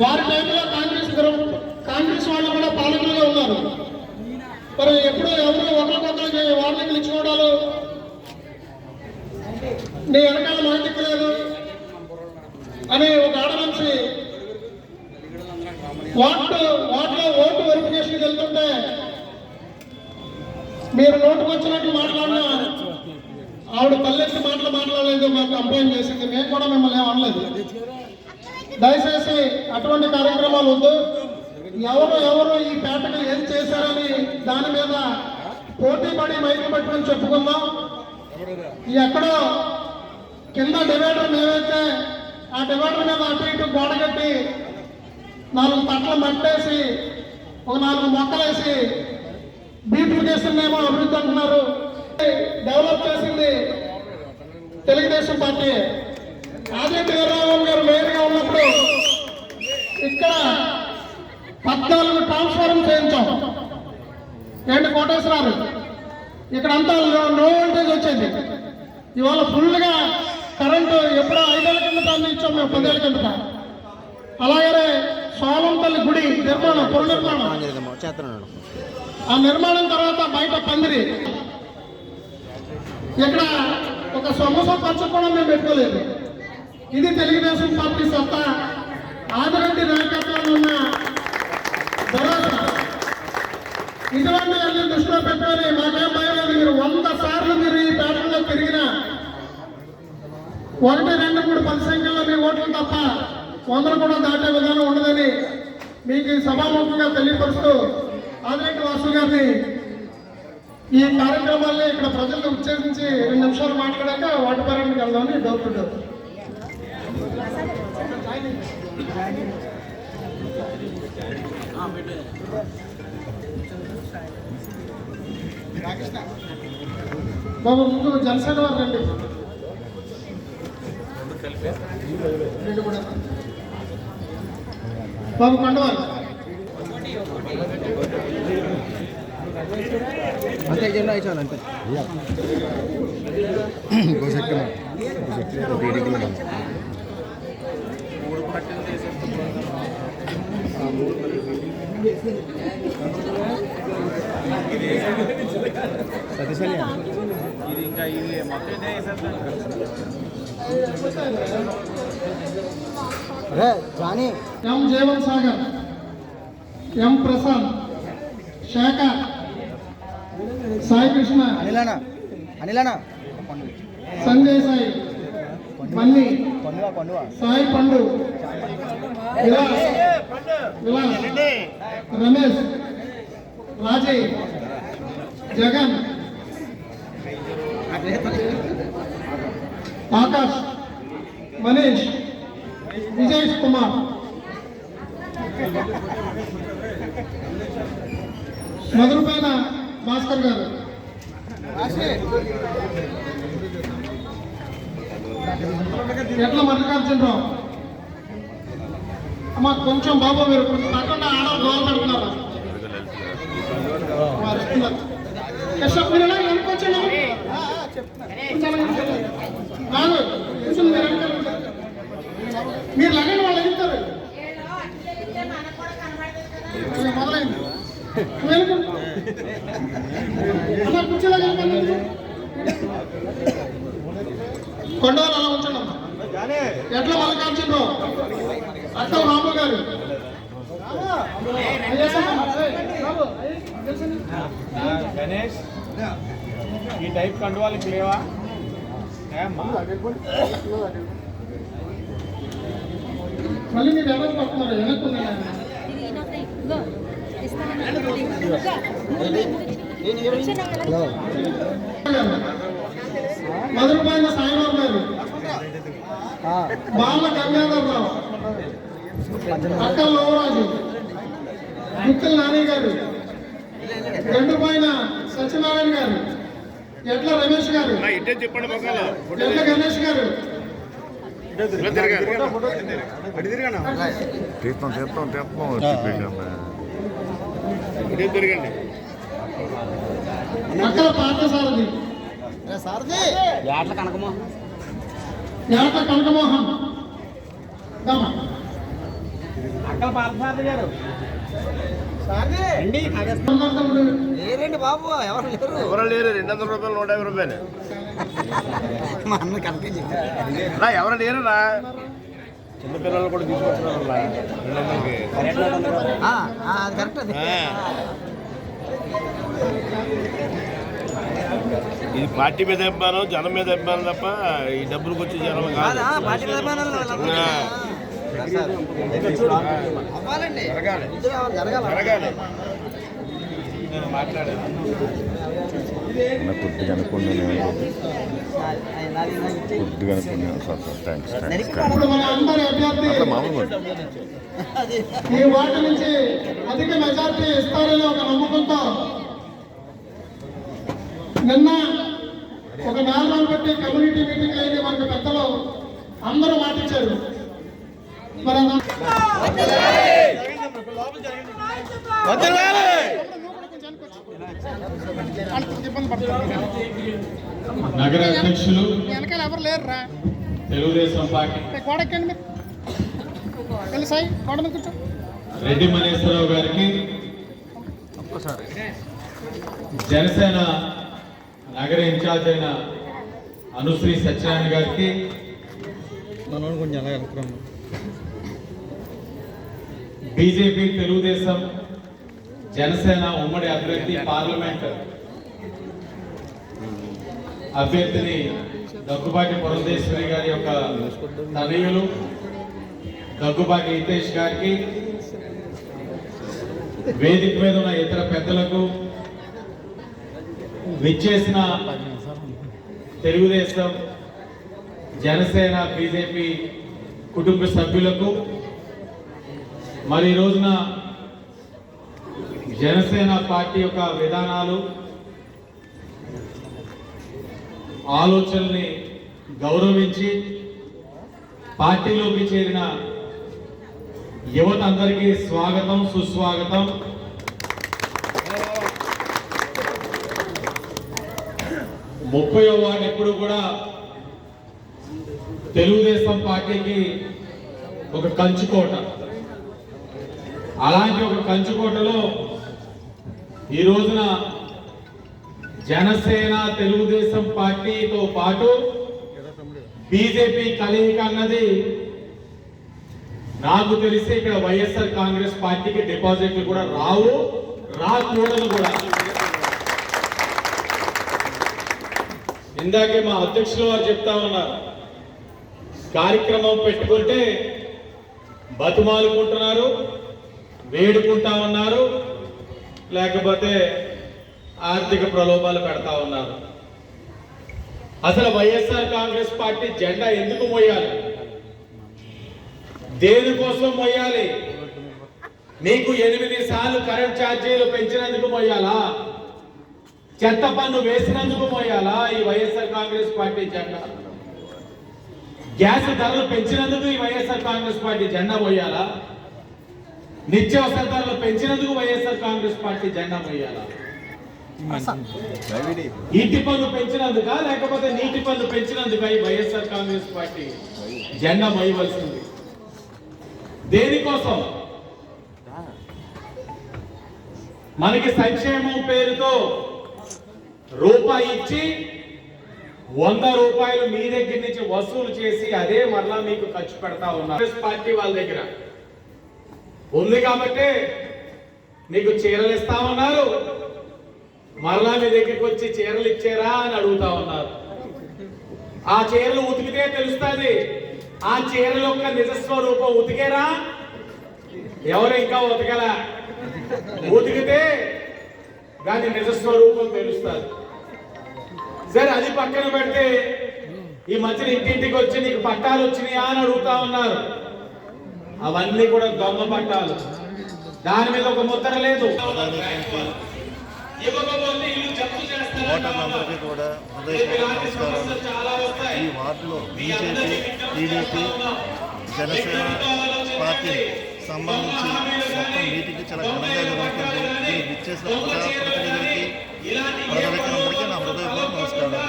వారి టైంలో కాంగ్రెస్ కాంగ్రెస్ వాళ్ళు కూడా పాలకులుగా ఉన్నారు. మరి ఎప్పుడు ఎవరు ఒకరికొకరికి వార్నింగ్లు ఇచ్చుకోవడాలు నీ వెనకాల మాట దిక్కులేదు అని ఒక ఆడమనిషి వార్డు వార్డులో ఓటు వెరిఫికేషన్కి వెళ్తుంటే మీరు నోటుకు వచ్చినట్లు మాట్లాడినా ఆవిడ పల్లెట్టు మాటలు మాట్లాడలేదు మాకు కంప్లైంట్ చేసింది. మేము కూడా మిమ్మల్ని ఏమనలేదు దయచేసి అటువంటి కార్యక్రమాలు వద్దు. ఎవరు ఎవరు ఈ పేటకు ఏం చేశారని దాని మీద పోటీ పడి మైకి పట్టుకొని చెప్పుకుందాం. ఎక్కడో కింద డివైడర్ మేమైతే ఆ డివైడర్ మీద అటు ఇటు గోడ కట్టి నాలుగు పట్ల మట్టేసి ఒక నాలుగు మొక్కలేసి బ్యూటిఫికేషన్ ఏమో అభివృద్ధి అంటున్నారు. డెవలప్ చేసింది తెలుగుదేశం పార్టీ. అద్దాలను ట్రాన్స్ఫార్మర్ చేయించాం. ఏంటి కోటేశ్వరారు ఇక్కడ అంతా నో వోల్టేజ్ వచ్చేది. ఇవాళ ఫుల్గా కరెంటు ఎప్పుడో? ఐదేళ్ళ కిందట ఇచ్చాం మేము పదేళ్ళ కిందట అలాగే సోలంపల్లి గుడి నిర్మాణం పునర్నిర్మాణం. చేస్తున్నాను ఆ నిర్మాణం తర్వాత బయట పందిరి. ఇక్కడ ఒక సమోసా ఖర్చు కూడా మేము పెట్టుకోలేదు. ఇది తెలుగుదేశం పార్టీ సత్తా. ఆదిరెడ్డి నాయకత్వంలో ఉన్న ఇటువంటి అన్ని దృష్టిలో పెట్టుకొని మాకేం భయం మీరు వంద సార్లు మీరు ఈ పేటలో తిరిగినా ఒకటి రెండు మూడు పది సంఖ్యలో మీ ఓట్లు తప్ప వందలు కూడా దాటే విధానం ఉండదని మీకు సభాముఖంగా తెలియపరుస్తూ ఆదిరెడ్డి వాసు గారిని ఈ కార్యక్రమాల్ని ఇక్కడ ప్రజలను ఉచ్చేసించి రెండు నిమిషాలు మాట్లాడాక వాటి పరానికి వెళ్దామని డౌట్ డౌట్ బాబు ముందు జనసేన వారు రండి. రెండు కూడా. బాబు కొండవారు. అంతే జెండా ఇచ్చాను అంతే. సతీశాలి ఇది ఇంకా ఇది మొత్తం జానీ. ఎం జీవన్ సాగర్ ఎం ప్రసాద్ శేఖర్ సాయి కృష్ణ అనిలానా అనిలానా. సంజయ్ సాయి పండుగ సాయి పండు విలాస్ రమేష్ రాజయ్ జగన్ ఆకాష్ మనీష్ విజయ్ కుమార్. మధురపైన భాస్కర్ గారు. ఎట్లా మల్లికార్జునరావు? అమ్మ కొంచెం బాబు మీరు పక్కన ఆడ గోల్ పెడుతున్నారు. కాదు కొంచెం మీరు లగన్ వాళ్ళు ఎదుగుతారు మొదలైంది అలా కూర్చోలా కొండవాళ్ళు అలా ఉంచండి. ఎట్లా మల్లికార్జునరావు అక్కల రాము గారు. గణేష్ ఈ టైప్ కండువాళ్ళకి లేవా? ఏమ్మా? మళ్ళీ మీరు ఎవరు పడుతున్నారు వెనక్కు సాయిబాబు గారు. బాల గంగాధరరావు అక్కల నవరాజు ముక్కల నాని గారు. రెండుపాయన సత్యనారాయణ గారు ఎట్ల రమేష్ గారు? ఇట్టే చెప్పండి పక్కన ఎట్ల గణేష్ గారు? తీర్థం తీర్థం తీర్థం తిరగండి. అక్కల పార్థసారథి సారథి ఏట్ల కనకమో. ఎట్ల కనకమోహన్ దమ పక్కన పార్థసారథి గారు. లేరండి బాబు? ఎవరు లేరు? ఎవరు లేరు? రెండు వందల రూపాయలు నూట యాభై రూపాయలు. మా అన్న చెప్పారు ఎవరు చిన్నపిల్లలు కూడా తీసుకొచ్చినారు రా. రెండు వందలకి. ఆ, ఆ, అది కరెక్ట్ అది. ఆ. ఇది పార్టీ మీద అభిమానం జనం మీద అభిమానం తప్ప ఈ డబ్బులకు వచ్చే జనం కాదు. పార్టీ అభిమానులు వాళ్ళందరూ. కొద్దిగా అనుకున్నాను అనుకున్నాను. సార్ సార్ థ్యాంక్స్ థ్యాంక్స్ అట్లా ఈ వార్డు నుంచి అధిక మెజార్టీ ఇస్తారని ఒక నమ్మకంతో నిన్న ఒక నాలుగు బట్టి కమ్యూనిటీ మీటింగ్ అయింది మనకు పెద్దలు. అందరూ మాటిచ్చారు. నగర అధ్యక్షులు వెనకాల ఎవరు లేరురా. తెలుగుదేశం పార్టీ. గోడెక్కండి మీరు తెలుసాయి గోడ మీద కూర్చో. రెడ్డి మనేశ్వరరావు గారికి జనసేన నగర ఇన్ఛార్జ్ అయిన అనుశ్రీ సత్యనారాయణ గారికి మనోడు కొంచెం అలా వెళ్తున్నాం బీజేపీ తెలుగుదేశం జనసేన ఉమ్మడి అభ్యర్థి పార్లమెంట్ అభ్యర్థిని దగ్గుబాటి పురంధేశ్వరి గారి యొక్క తనయులు దగ్గుబాటి హితేష్ గారికి వేదిక మీద ఉన్న ఇతర పెద్దలకు విచ్చేసిన తెలుగుదేశం జనసేన బీజేపీ కుటుంబ సభ్యులకు మరి ఈ రోజున జనసేన పార్టీ యొక్క విధానాలు ఆలోచనల్ని గౌరవించి పార్టీలోకి చేరిన యువత అందరికీ స్వాగతం సుస్వాగతం. ముప్పై వాడు ఎప్పుడు కూడా తెలుగుదేశం పార్టీకి ఒక కంచుకోట. అలాంటి ఒక కంచుకోటలో ఈ రోజున జనసేన తెలుగుదేశం పార్టీతో పాటు బీజేపీ కలయిక అన్నది నాకు తెలిసి ఇక్కడ వైఎస్ఆర్ కాంగ్రెస్ పార్టీకి డిపాజిట్లు కూడా రావు రాకూడదు కూడా. ఇందాకే మా అధ్యక్షులు వారు చెప్తా ఉన్నారు కార్యక్రమం పెట్టుకుంటే బతుమాలుకుంటున్నారు. వేడుకుంటా ఉన్నారు లేకపోతే ఆర్థిక ప్రలోభాలు పెడతా ఉన్నారు. అసలు వైఎస్ఆర్ కాంగ్రెస్ పార్టీ జెండా ఎందుకు మోయాలి? దేనికోసం మోయాలి? మీకు ఎనిమిది సార్లు కరెంట్ ఛార్జీలు పెంచినందుకు మోయాలా? చెత్త పన్ను వేసినందుకు మోయాలా ఈ వైఎస్ఆర్ కాంగ్రెస్ పార్టీ జెండా? గ్యాస్ ధరలు పెంచినందుకు ఈ వైఎస్ఆర్ కాంగ్రెస్ పార్టీ జెండా మోయాలా? నిత్యావసర ధరలు పెంచినందుకు వైఎస్ఆర్ కాంగ్రెస్ పార్టీ జెండా మోయాలా? ఇంటి పన్ను పెంచినందుక? లేకపోతే నీటి పన్ను పెంచినందుక ఈ వైఎస్ఆర్ కాంగ్రెస్ పార్టీ జెండా మోయవలసింది? దేనికోసం? మనకి సంక్షేమం పేరుతో రూపాయి ఇచ్చి వంద రూపాయలు మీ దగ్గర నుంచి వసూలు చేసి అదే మరలా మీకు ఖర్చు పెడతా ఉన్నారు. కాంగ్రెస్ పార్టీ వాళ్ళ దగ్గర. ఉంది కాబట్టి నీకు చీరలు ఇస్తా ఉన్నారు మరలా మీ దగ్గరికి వచ్చి చీరలు ఇచ్చారా అని అడుగుతా ఉన్నారు. ఆ చీరలు ఉతికితే తెలుస్తుంది. ఆ చీరల యొక్క నిజస్వరూపం ఉతికేరా? ఎవరు ఇంకా ఉతకల? ఉతికితే దాని నిజస్వరూపం తెలుస్తుంది. సరే అది పక్కన పెడితే ఈ మధ్యన ఇంటింటికి వచ్చి నీకు పట్టాలు వచ్చినాయా అని అడుగుతా ఉన్నారు. అవన్నీ కూడా దొంగ పట్టాలు. దాని మీద ఒక ముద్ర లేదు. ఓటర్లందరికీ కూడా హృదయపూర్వక నమస్కారాలు ఈ వార్డులో బీజేపీ టీడీపీ. జనసేన పార్టీ సంబంధించి మొత్తం మీటింగ్ చాలా ఘనంగా జరుగుతుంది. దీనికి ఇచ్చేసిన ప్రజాప్రతినిధులకి ఇలాంటి ఏ ప్రజలకి అందరికీ నా హృదయపూర్వక నమస్కారాలు.